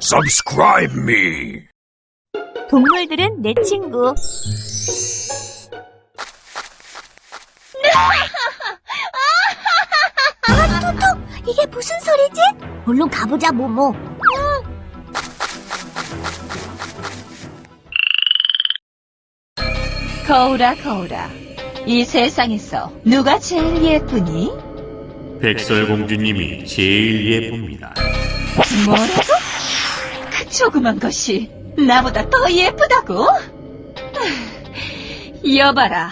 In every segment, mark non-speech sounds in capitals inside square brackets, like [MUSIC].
Subscribe me. 동물들은 내 친구. 아, 토토! 이게 무슨 소리지? 얼른 가보자, 모모. 거울아, 거울아. 이 세상에서 누가 제일 예쁘니? 백설공주님이 제일 예쁩니다. 뭐라고? 그 조그만 것이 나보다 더 예쁘다고? 아, 여봐라.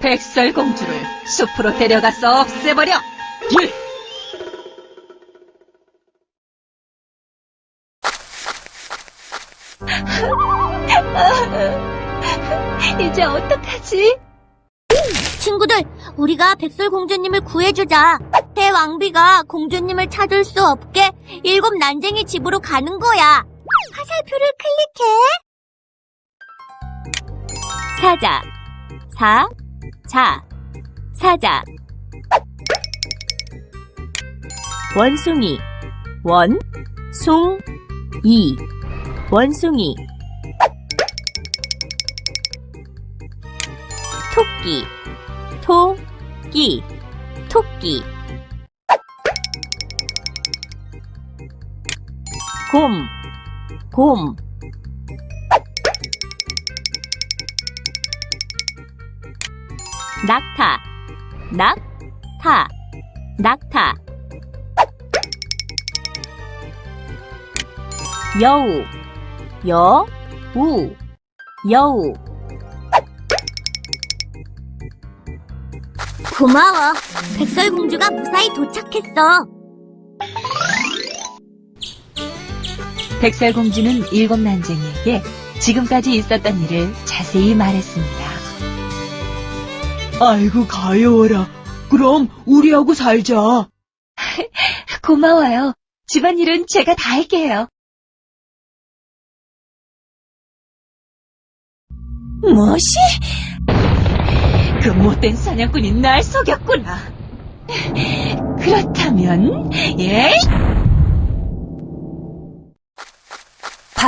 백설공주를 숲으로 데려가서 없애버려! 예! [LAUGHS] 이제 어떡하지? 친구들, 우리가 백설공주님을 구해주자. 대왕비가 공주님을 찾을 수 없게 일곱 난쟁이 집으로 가는 거야. 화살표를 클릭해. 사자, 사, 자, 사자. 원숭이, 원, 숭, 이, 원숭이. 토끼, 토 끼, 토끼. 곰, 곰. 낙타, 낙타, 낙타. 여우, 여우, 여우. 고마워. 백설공주가 무사히 도착했어. 백설공주는 일곱 난쟁이에게 지금까지 있었던 일을 자세히 말했습니다. 아이고, 가여워라. 그럼 우리하고 살자. [LAUGHS] 고마워요. 집안일은 제가 다 할게요. 뭐시? 그 못된 사냥꾼이 날 속였구나. [LAUGHS] 그렇다면, 예?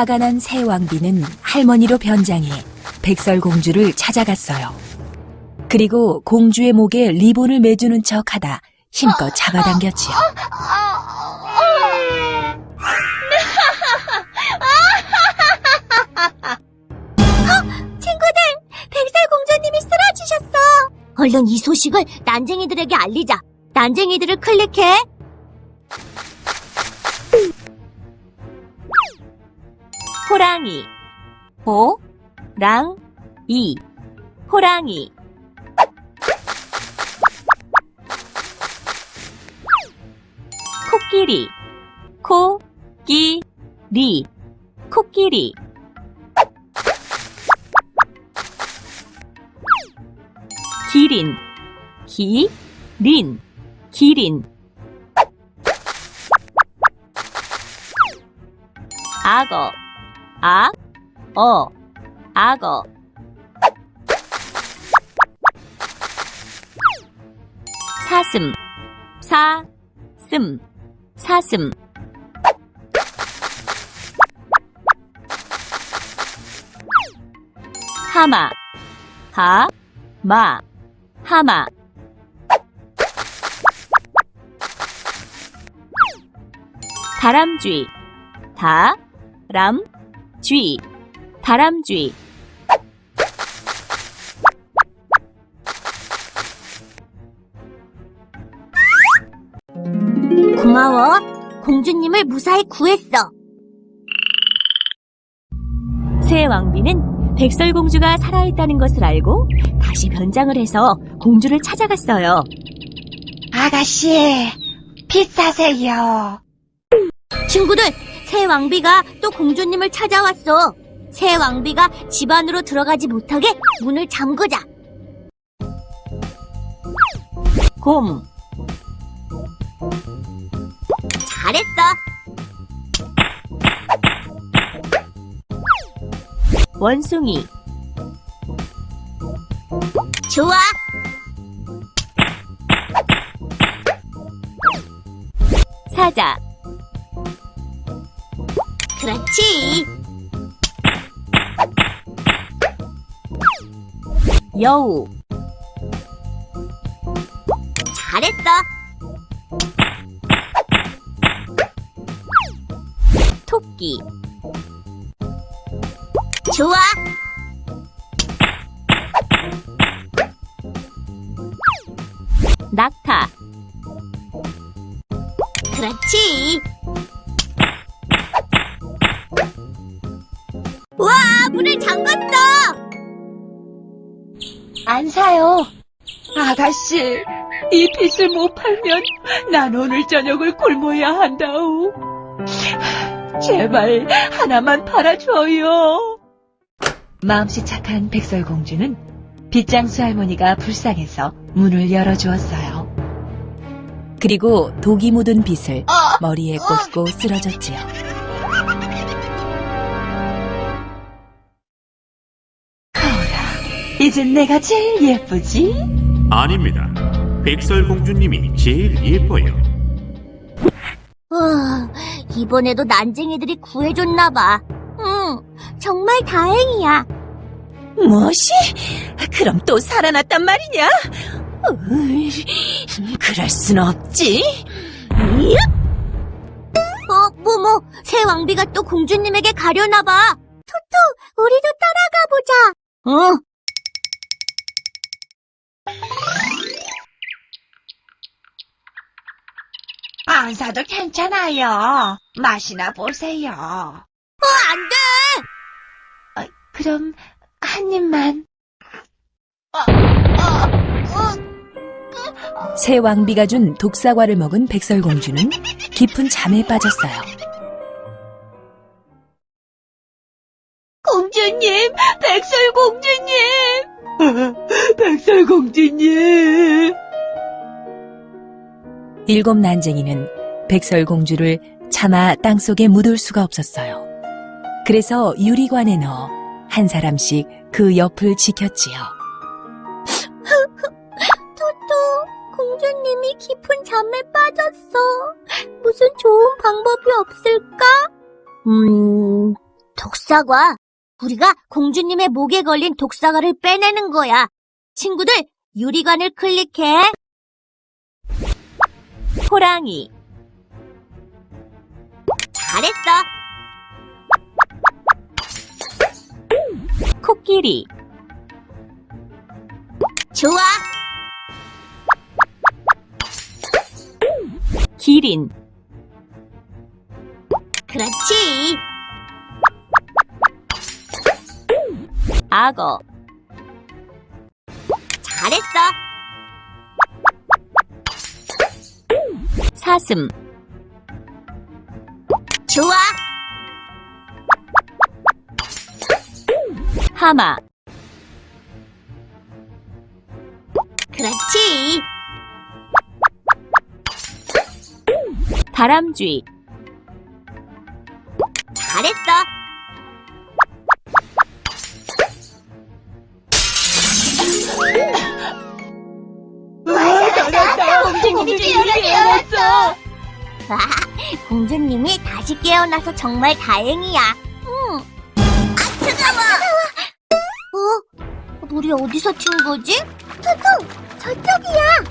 화가 난 새 왕비는 할머니로 변장해 백설공주를 찾아갔어요. 그리고 공주의 목에 리본을 매주는 척 하다 힘껏 잡아당겼지요. 친구들, 백설공주님이 쓰러지셨어. 얼른 이 소식을 난쟁이들에게 알리자. 난쟁이들을 클릭해. 호랑이, 호, 랑, 이, 호랑이. 코끼리, 코, 끼, 리, 코끼리. 기린, 기, 린, 기린. 악어, 아, 어, 악어. 사슴, 사, 슴, 사슴. 하마, 하, 마, 하마. 다람쥐, 다, 람, 쥐, 다람쥐. 고마워. 공주님을 무사히 구했어. 새 왕비는 백설공주가 살아있다는 것을 알고 다시 변장을 해서 공주를 찾아갔어요. 아가씨, 비싸세요. 친구들, 새 왕비가 또 공주님을 찾아왔어. 새 왕비가 집 안으로 들어가지 못하게 문을 잠그자. 곰. 잘했어. 원숭이. 좋아. 사자 그렇지. 여우. 잘했어. 토끼. 좋아. 낙타. 그렇지 와 문을 잠갔어 안 사요. 아가씨, 이 빚을 못 팔면 난 오늘 저녁을 굶어야 한다오. 제발 하나만 팔아줘요. 마음씨 착한 백설공주는 빗장수 할머니가 불쌍해서 문을 열어주었어요. 그리고 독이 묻은 빗을 머리에 꽂고 쓰러졌지요. 이젠 내가 제일 예쁘지? 아닙니다. 백설공주님이 제일 예뻐요. 어, 이번에도 난쟁이들이 구해줬나봐 응 정말 다행이야 뭐시? 그럼 또 살아났단 말이냐? 으이, 그럴 순 없지. 어, 뭐뭐, 새 왕비가 또 공주님에게 가려나봐. 토토, 우리도 따라가 보자. 응. 안 사도 괜찮아요. 맛이나 보세요. 어, 안 돼! 그럼 한 입만. 새 왕비가 준 독사과를 먹은 백설공주는 깊은 잠에 빠졌어요. 공주님, 백설공주님! [LAUGHS] 백설공주님! 일곱 난쟁이는 백설공주를 차마 땅속에 묻을 수가 없었어요. 그래서 유리관에 넣어 한 사람씩 그 옆을 지켰지요. [LAUGHS] 토토, 공주님이 깊은 잠에 빠졌어. 무슨 좋은 방법이 없을까? 음, 독사과. 우리가 공주님의 목에 걸린 독사과를 빼내는 거야. 친구들, 유리관을 클릭해. 호랑이. 잘했어. 코끼리. 좋아. 기린. 그렇지. 악어. 잘했어. 사슴. 좋아. 하마. 그렇지. 다람쥐. 잘했어. 공주님이 다시 깨어나서 정말 다행이야. 응. 아, 차가워. 어? 물이 어디서 튄 거지? 토토, 저쪽이야.